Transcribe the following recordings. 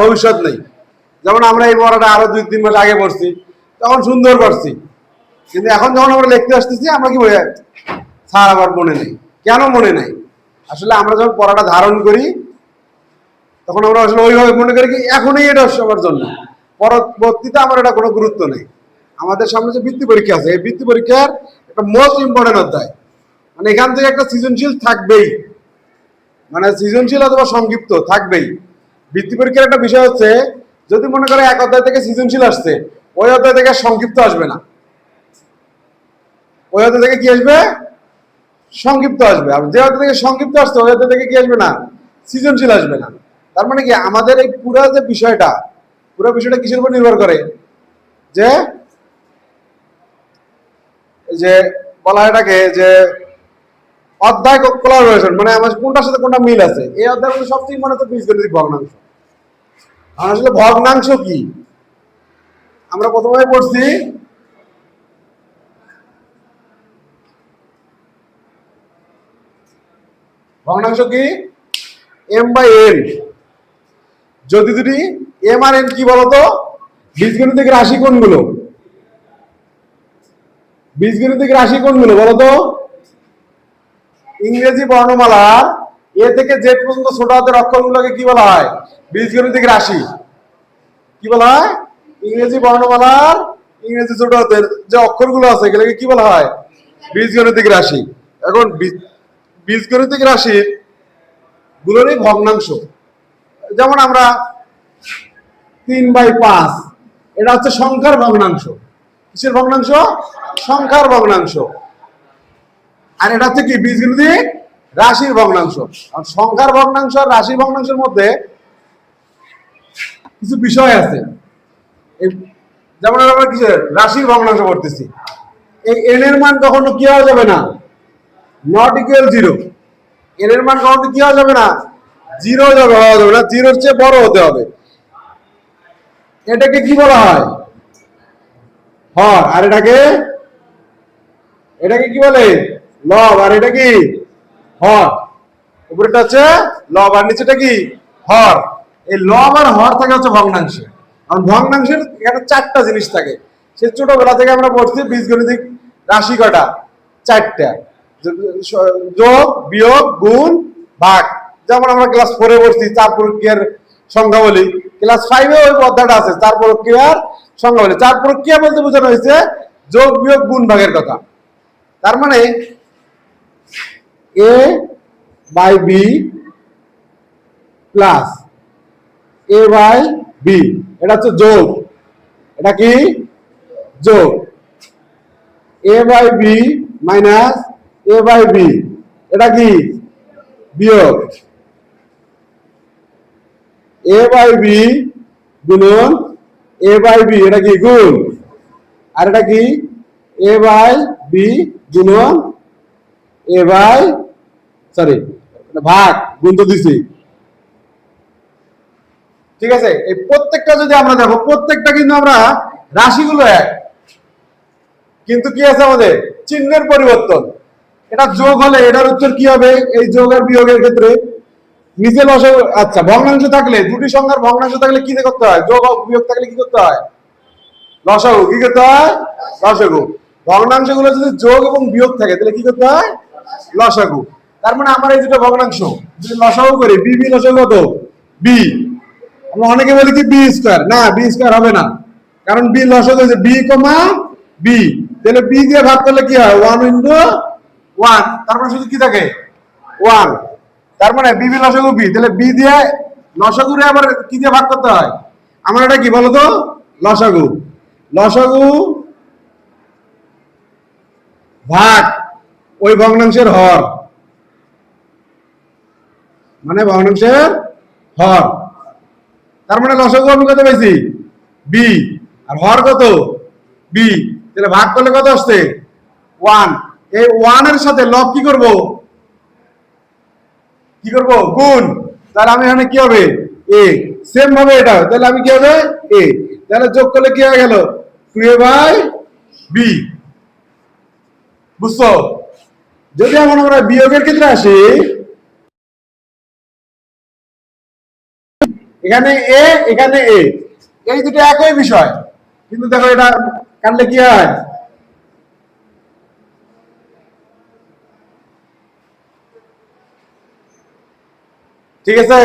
ভবিষ্যৎ নেই। যেমন আমরা এই পড়াটা আরও দুই, তিন মাস আগে পড়ছি, তখন সুন্দর করছি। কিন্তু এখন যখন আমরা লিখতে আসতেছি, আমরা কি বলি, স্যার আবার মনে নেই। কেন মনে নেই? আসলে আমরা যখন পড়াটা ধারণ করি, তখন আমরা আসলে ওইভাবে মনে করি কি, এখনই এটা সবার জন্য। পরবর্তীতে আমার এটা কোনো গুরুত্ব নেই। আমাদের সামনে যে বৃত্তি পরীক্ষা আছে, এই বৃত্তি পরীক্ষার একটা মোস্ট ইম্পর্টেন্ট অধ্যায়। মানে এখান থেকে একটা সৃজনশীল থাকবেই। মানে সৃজনশীল অথবা সংক্ষিপ্ত থাকবেই। বৃত্তি পরীক্ষার একটা বিষয় হচ্ছে, যদি মনে করে এক অধ্যায় থেকে সৃজনশীল আসছে, ওই অধ্যায় থেকে সংক্ষিপ্ত আসবে না। ওই অধ্যায় থেকে কি আসবে? সংক্ষিপ্ত আসবে। আর যে অধ্যায় থেকে সংক্ষিপ্ত আসছে, ওই অধ্যায় থেকে কি আসবে না? সৃজনশীল আসবে না। তার মানে কি, আমাদের এই পুরো যে বিষয়টা, পুরো বিষয়টা কিসের উপর নির্ভর করে? যে যে বলা এটাকে যে অধ্যায় কোলাবোরেশন মানে আমার কোনটার সাথে কোনটা মিল আছে? এই অধ্যায়ের মধ্যে সবচেয়ে মনে হচ্ছে বীজগণিতিক ভগ্নাংশ। আসলে ভগ্নাংশ কি? আমরা প্রথমে পড়ছি ভগ্নাংশ কি? এম বাই এন যদি দুটি এম আর এন কি বলতো? বীজগণিতিক রাশি কোনগুলো? বীজগণিতিক রাশি কোনগুলো বলতো? ইংরেজি বর্ণমালার এ থেকে জেড পর্যন্ত ছোট হাতের অক্ষরগুলোকে কি বলা হয়? বীজগণিতিক রাশি। কি বলা হয়? ইংরেজি বর্ণমালার ইংরেজি ছোট হাতের যে অক্ষরগুলো আছে, এগুলোকে কি বলা হয়? বীজগণিতিক রাশি। এখন বীজ- বীজগণিতিক রাশির গুলোরই ভগ্নাংশ। যেমন আমরা তিন বাই পাঁচ, এটা হচ্ছে সংখ্যার ভগ্নাংশ। কিসের ভগ্নাংশ? সংখ্যার ভগ্নাংশ। আর এটা হচ্ছে কি? বীজগণিতিক রাশির ভগ্নাংশ। সংখ্যার ভগ্নাংশ আর রাশির ভগ্নাংশের মধ্যে কিছু বিষয় আছে। যেমন আমরা কিছু রাশির ভগ্নাংশ করতেছি এই এন এর মান কখনো কি হওয়া যাবে না? নট ইকুয়াল জিরো এন এর মান কখনো কি হওয়া যাবে না? জিরো যাবে, হওয়া যাবে না। জিরোর চেয়ে বড় হতে হবে। এটাকে কি বলা হয়? হর আর এটাকে? এটাকে কি বলে? লব আর এটা কি? হর। উপরেটা হচ্ছে লব আর নিচেটা কি? হর। এই লব আর হর থাকে হচ্ছে ভগ্নাংশে। কারণ ভগ্নাংশের এখানে চারটা জিনিস থাকে। সে ছোটবেলা থেকে আমরা পড়ছি বীজগণিতিক রাশি কটা? চারটা। যোগ, বিয়োগ, গুণ, ভাগ। যেমন আমরা ক্লাস ফোরে পড়ছি, চার প্রক্রিয়ার সংখ্যা বলি ক্লাস ফাইভে ওই পদ্মাটা আছে, চার প্রক্রিয়ার সংখ্যা বলি চার প্রক্রিয়া বলতে বোঝানো হয়েছে যোগ, বিয়োগ, গুণ, ভাগের কথা। তার মানে a by b plus a by b এটা হচ্ছে যোগ। এটা কি? যোগ। A by b minus a by b এটা কি? বিয়োগ। এ বাই বি গুণন এ বাই বি এটা কি? গুণ। আর এটা কি? এ বাই বি গুণন এ বাই সরি ভাগ, গুণ তো দিছি। ঠিক আছে? এই প্রত্যেকটা যদি আমরা দেখো, প্রত্যেকটা কিন্তু আমরা রাশিগুলো এক। কিন্তু কি আছে আমাদের? চিহ্নের পরিবর্তন। এটা যোগ হলে এটার উত্তর কি হবে? এই বিয়োগের ক্ষেত্রে নিচে লসাগু আচ্ছা ভগ্নাংশ থাকলে, দুটি সংখ্যার ভগ্নাংশ থাকলে কি করতে হয়? যোগ, বিয়োগ থাকলে কি করতে হয়? লসাগু। কি করতে হয়? লসাগু। ভগ্নাংশগুলো যদি যোগ এবং বিয়োগ থাকে, তাহলে কি করতে হয়? লসাগু। তার মানে আমার এই দুটো ভগ্নাংশ, যদি লসাগু করি বি বি লসাগু কত? বি আমরা অনেকে বলি কি বি স্কোয়ার না বি স্কোয়ার হবে না। কারণ বি লসাগু হয়েছে বি কমা বি তাহলে বি দিয়ে ভাগ করলে কি হয়? ওয়ান ইন্টু ওয়ান তারপরে শুধু কি থাকে? ওয়ান তার মানে বি বি লসাগু বি তাহলে বি দিয়ে লসাগুরে আবার কি দিয়ে ভাগ করতে হয়? আমার এটা কি বলতো? লসাগু। লসাগু ভাগ ওই ভগ্নাংশের হর। মানে ভগ্নাংশের হর। তার মানে লসাগু আমি কত পাইছি? বি আর হর কত? বি তাহলে ভাগ করলে কত আসছে? ওয়ান এই ওয়ানের সাথে লব কি করব? কি করব? গুণ। তাহলে আমি এখানে কি হবে? এ সেম ভাবে এটা তাহলে আমি কি হবে? এ তাহলে যোগ করলে কি হয়ে গেল? টু এ বাই বি বুঝছ? যদি এখন আমরা বিয়োগের ক্ষেত্রে আসি, এখানে এ এখানে এ এই দুটো একই বিষয়। কিন্তু দেখো এটা কাটলে কি হয়? ঠিক আছে?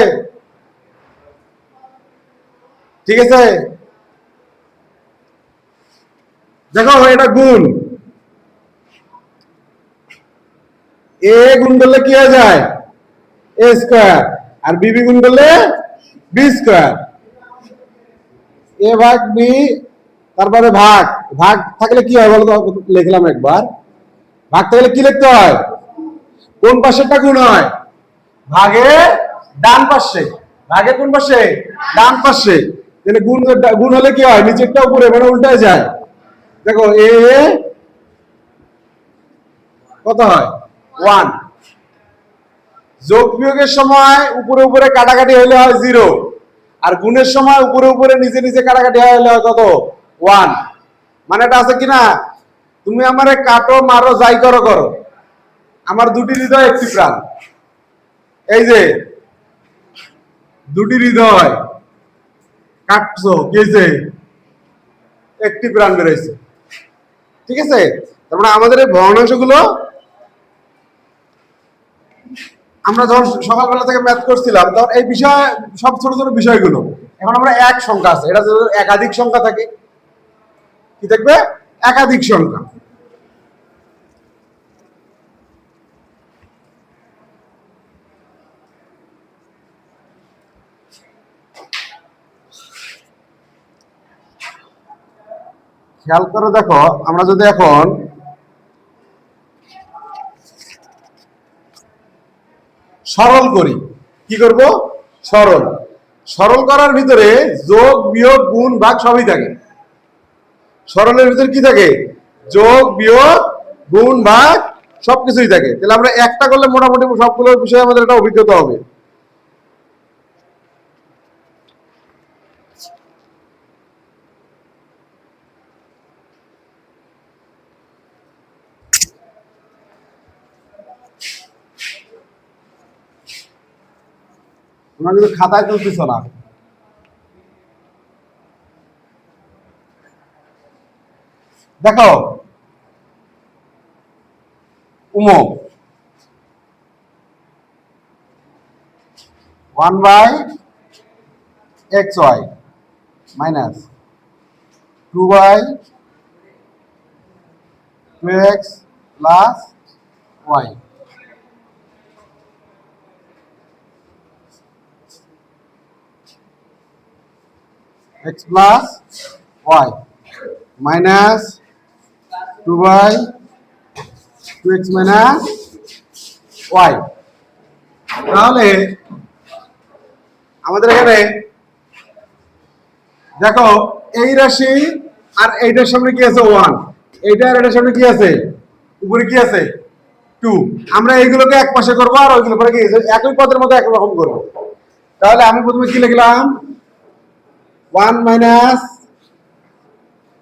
ঠিক আছে? দেখো এটা গুণ। এ গুণ করলে কি হয়ে যায়? এ স্কোয়ার। আর বিবি গুণ করলে বি স্কোয়ার। এ ভাগ বি, তারপরে ভাগ। ভাগ থাকলে কি হয় বলো তো লিখলাম একবার। ভাগ থাকলে কি লিখতে হয়? কোন পাশেরটা গুণ হয়? ভাগে ডান পাশে। ভাগে কোন পাশে? ডান পাশে। তাহলে গুণ গুণ হলে কি হয়? নিচেরটা উপরে মানে উল্টায় যায়। দেখো এ কত হয়? ওয়ান যোগ বিয়োগের সময় উপরে উপরে কাটাকাটি হলে হয় জিরো আর গুণের সময় উপরে উপরে নিচে নিচে কাটাকাটি হলে হয় কত? ওয়ান মানে এটা আছে কিনা? তুমি আমারে কাটো, মারো, যাই করো করো। আমার দুটি হৃদয় একটি প্রাণ। এই যে, দুটি হৃদয় কাটছো, কি হয়েছে একটি প্রাণ বেরোয়েছে ঠিক আছে? তার মানে আমাদের এই ভগ্নাংশগুলো আমরা যখন সকালবেলা থেকে ম্যাথ করছিলাম তখন এই বিষয়, সব ছোট ছোট বিষয়গুলো। এখন আমরা এক সংখ্যা আছে, এটা একাধিক সংখ্যা থাকে। কি থাকবে? একাধিক সংখ্যা। খেয়াল করে দেখো, আমরা যদি এখন সরল করি। কি করব? সরল। সরল করার ভিতরে যোগ, বিয়োগ, গুণ, ভাগ সবই থাকে। সরলের ভিতরে কি থাকে? যোগ, বিয়োগ, গুণ, ভাগ সবকিছুই থাকে। তাহলে আমরা একটা করলে মোটামুটি সবগুলোর বিষয়ে আমাদের একটা অভিজ্ঞতা হবে। তোমরা কিন্তু খাতায় তুলতেছ না। দেখো, উমো। One by x y minus two by two x plus y x plus y minus 2y 2x minus y তাহলে আমাদের এখানে দেখো এই রাশি আর এইটার সামনে কি আছে ওয়ান? এইটা আর এটার সামনে কি আছে? উপরে কি আছে? টু। আমরা এইগুলোকে এক পাশে করব আর ওইগুলো কি একই পদের মধ্যে একরকম করব। তাহলে আমি প্রথমে কি লিখলাম? ওয়ান মাইনাস,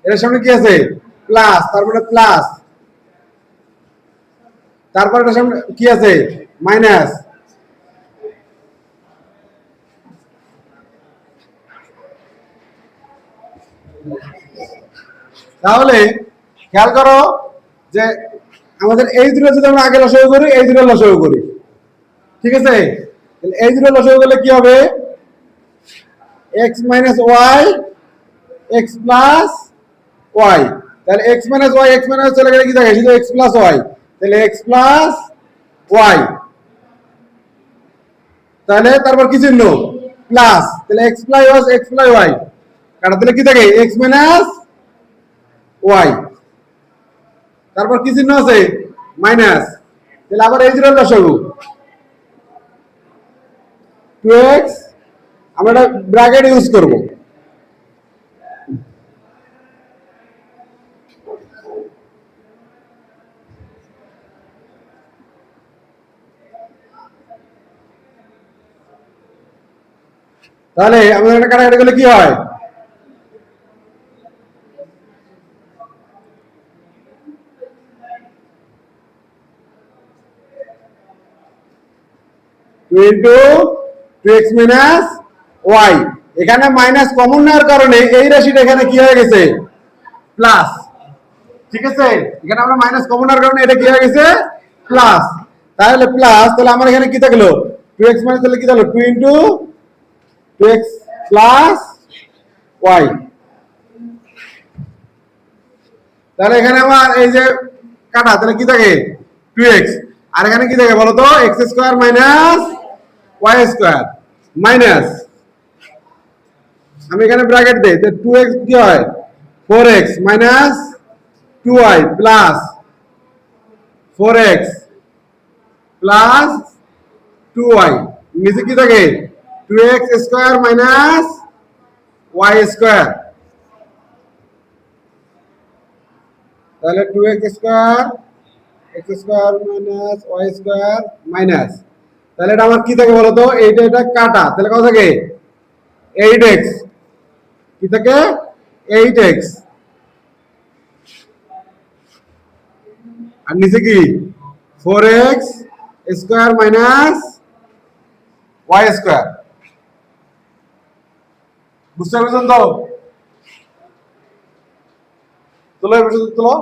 এটার সামনে কি আছে? প্লাস তারপরে প্লাস। তারপর এটার সামনে কি আছে? মাইনাস। তাহলে খেয়াল করো যে আমাদের এই দুটো যদি আমরা আগে লসাগু করি, এই দুটো লসাগু করি। ঠিক আছে? এই দুটো লসাগু করলে কি হবে? X minus y x plus y তাহলে x minus y x minus চলে গেলে কি থাকে? শুধু এক্স প্লাস ওয়াই তাহলে এক্স প্লাস ওয়াই তাহলে তারপর কি চিহ্ন? প্লাস তাহলে x plus y x plus y কাটা তাহলে কি থাকে? এক্স মাইনাস ওয়াই তারপর কি চিহ্ন আছে? মাইনাস তাহলে আবার এই জিরো লসাগু টু এক্স আমরা একটা ব্র্যাকেট ইউজ করব তাহলে আমাদের একটা কাটাকাটি করলে কি হয় two into two x minus y. এখানে মাইনাস কমন নেওয়ার কারণে এই রাশিটা এখানে কি হয়ে গেছে? প্লাস ঠিক আছে? এখানে আমরা মাইনাস কমন নেওয়ার কারণে এটা কি হয়ে গেছে? প্লাস তাহলে প্লাস তাহলে আমার এখানে কি থাকল? টু এক্স মাইনাস তাহলে কি থাকল? Two into two x plus y তাহলে এখানে আমার এই যে কাটা, তাহলে কি থাকে? টু এক্স আর এখানে কি থাকে বলো তো x square minus y square minus আমি এখানে ব্র্যাকেট দেই তো টু এক্স কি হয়? Four x minus two y plus four x plus two y নিচে কি থাকে? Two x square minus y square তাহলে two x square x square minus y square minus তাহলে এটা আমার কি থাকে বলতো? এইটা এটা কাটা। তাহলে কত থাকে? এইট এক্স কি থাকে? এইট আর নিচে কি? Four x square minus y square বুঝতে পারছেন তো? তোলো তোলো।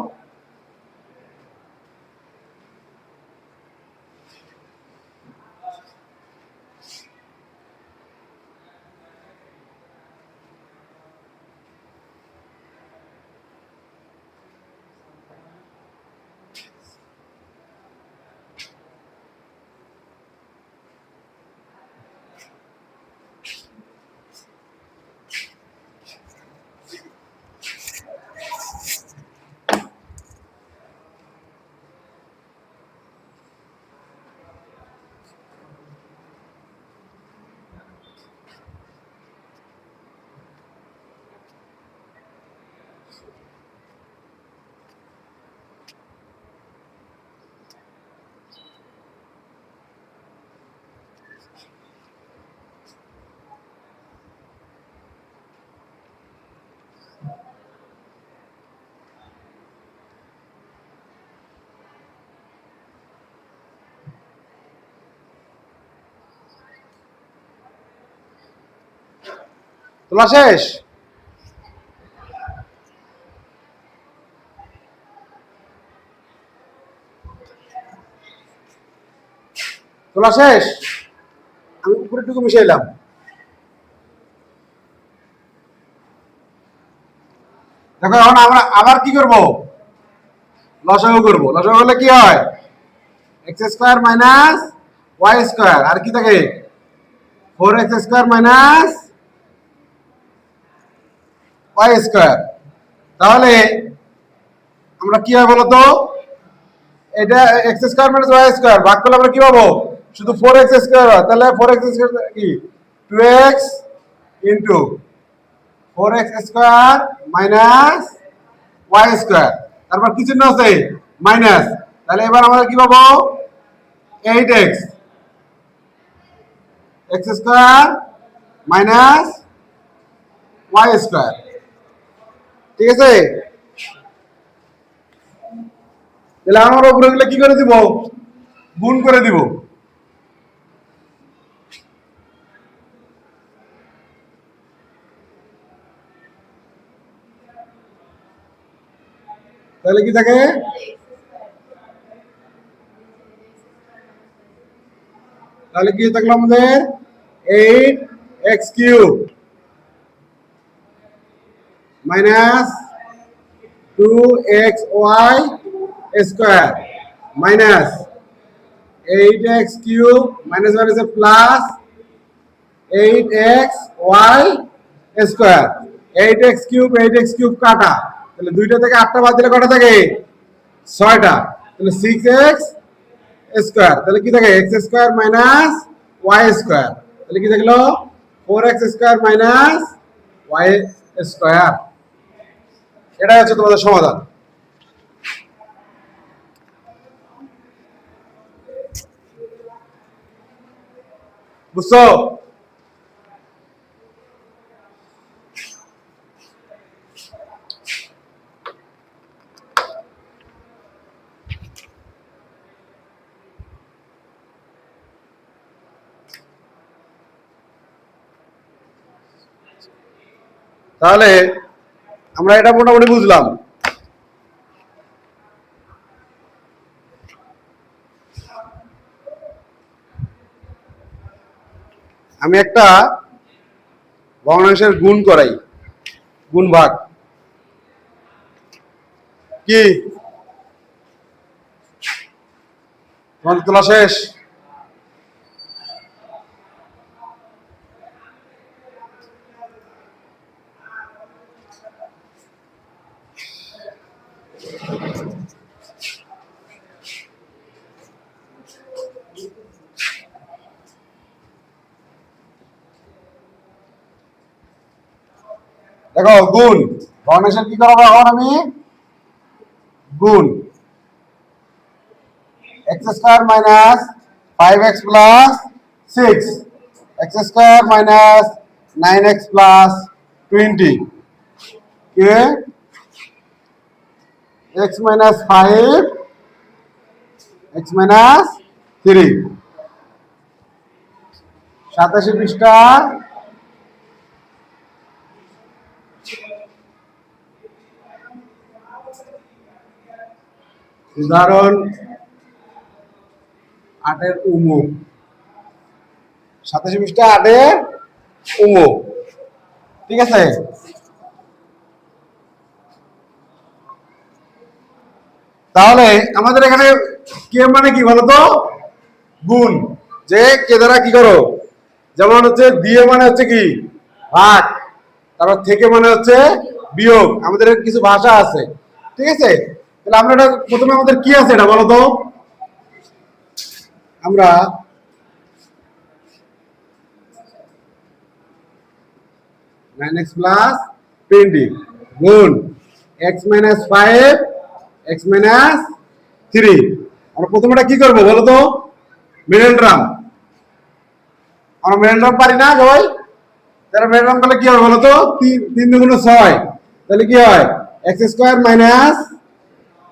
তোলা শেষ? তোলা শেষ? আমি উপরেটুকু মিশাইলাম। দেখো, এখন আমরা আবার কি করব? লসাগু করব। লসাগু হলে কি হয়? X square minus y square আর কি থাকে? Four x square minus y square তাহলে আমরা কি হয় বলতো? এটা x square minus y square ভাগ করলে আমরা কি পাবো? শুধু ফোর এক্স স্কোয়ার তাহলে ফোর এক্স স্কোয়ার কি? Two x into four x square minus y square তারপর কি চিহ্ন আছে? মাইনাস তাহলে এবার আমরা কি পাবো? Eight x x square minus y square ঠিক আছে? তাহলে আমার উপরে গুলো কি করে দিব? গুণ করে দিব। তাহলে কি থাকে? তাহলে কি থাকল আমাদের? Eight x cube minus two x y square minus eight x cube minus minus plus eight x y square eight x cube eight x cube কাটা। তাহলে দুইটা থেকে আটটা বাদ দিলে কটা থাকে? ছয়টা। তাহলে সিক্স এক্স স্কোয়ার তাহলে কি থাকে? X square minus y square তাহলে কি থাকল? Four x square minus y square এটাই হচ্ছে তোমাদের সমাধান। বুঝছ? তাহলে আমরা এটা মোটামুটি বুঝলাম। আমি একটা ভগ্নাংশের গুণ করাই গুণ ভাগ। কি? শেষ। দেখো, গুণ। ভগ্নাংশের কি করাবো এখন আমি? গুণ। X square minus five x plus six x square minus nine x plus twenty কে x minus five x minus three সাতাশি পৃষ্ঠা উদাহরণ, আটের উমুক সাতাশি পৃষ্ঠা, আটের উমুক ঠিক আছে? তাহলে আমাদের এখানে কে মানে কি বলতো? গুণ। যে কে দ্বারা কি করো? যেমন হচ্ছে দিয়ে মানে হচ্ছে কি? ভাগ। তারপর থেকে মানে হচ্ছে বিয়োগ। আমাদের কিছু ভাষা আছে। ঠিক আছে? তাহলে আমরা এটা প্রথমে আমাদের কি আছে এটা বলো তো? আমরা নাইন এক্স প্লাস টোয়েন্টি গুণ x minus five x minus three আমরা প্রথমটা কি করব বলো তো? মিডল ড্রাম আমরা মিডল ড্রাম পারি না সবাই তাহলে মিডল ড্রাম করলে কি হবে বলো তো? তিন তিন দুগুণ ছয়। তাহলে কি হয়? X square minus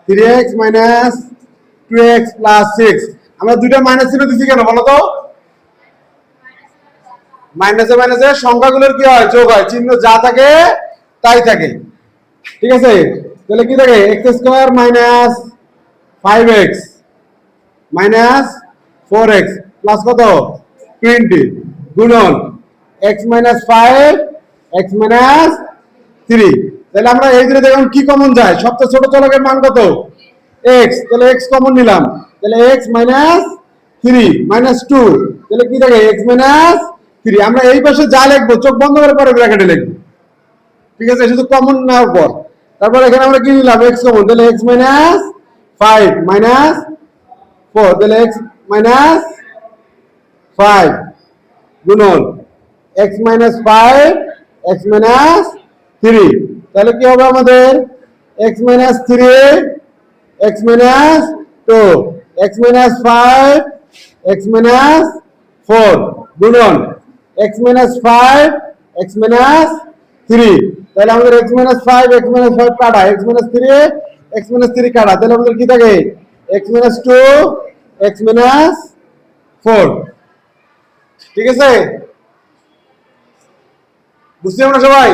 three x minus two x plus six আমরা দুইটা মাইনাস চিহ্ন দিচ্ছি কেন, বলো তো? মাইনাসে মাইনাসে সংখ্যাগুলোর কি হয়? যোগ হয়। চিহ্ন যা থাকে, তাই থাকে। ঠিক আছে? তাহলে কি থাকে? X square minus five x minus four x plus কত? টোয়েন্টি গুণন। X minus five x minus three তাহলে আমরা এই দিকে দেখুন কি কমন যায়? সবচেয়ে ছোট চলকের মান কত? এক্স তাহলে এক্স কমন নিলাম। তাহলে x minus three minus two তাহলে কি থাকে? এক্স মাইনাস থ্রি আমরা এই পাশে যা লিখব, চোখ বন্ধ করে পরে ব্র্যাকেটে লিখব। ঠিক আছে? শুধু কমন নেওয়ার পর তারপর এখানে আমরা কি নিলাম? এক্স কমন তাহলে x minus five minus four তাহলে এক্স মাইনাস ফাইভ গুণন। X minus five x minus three তাহলে কি হবে আমাদের x minus three x minus two x minus five x minus four গুণন x minus five x minus three তাহলে আমাদের x minus five x minus five কাটা x minus three x minus three কাটা তাহলে আমাদের কি থাকে x minus two x minus four ঠিক আছে বুঝছি আমরা সবাই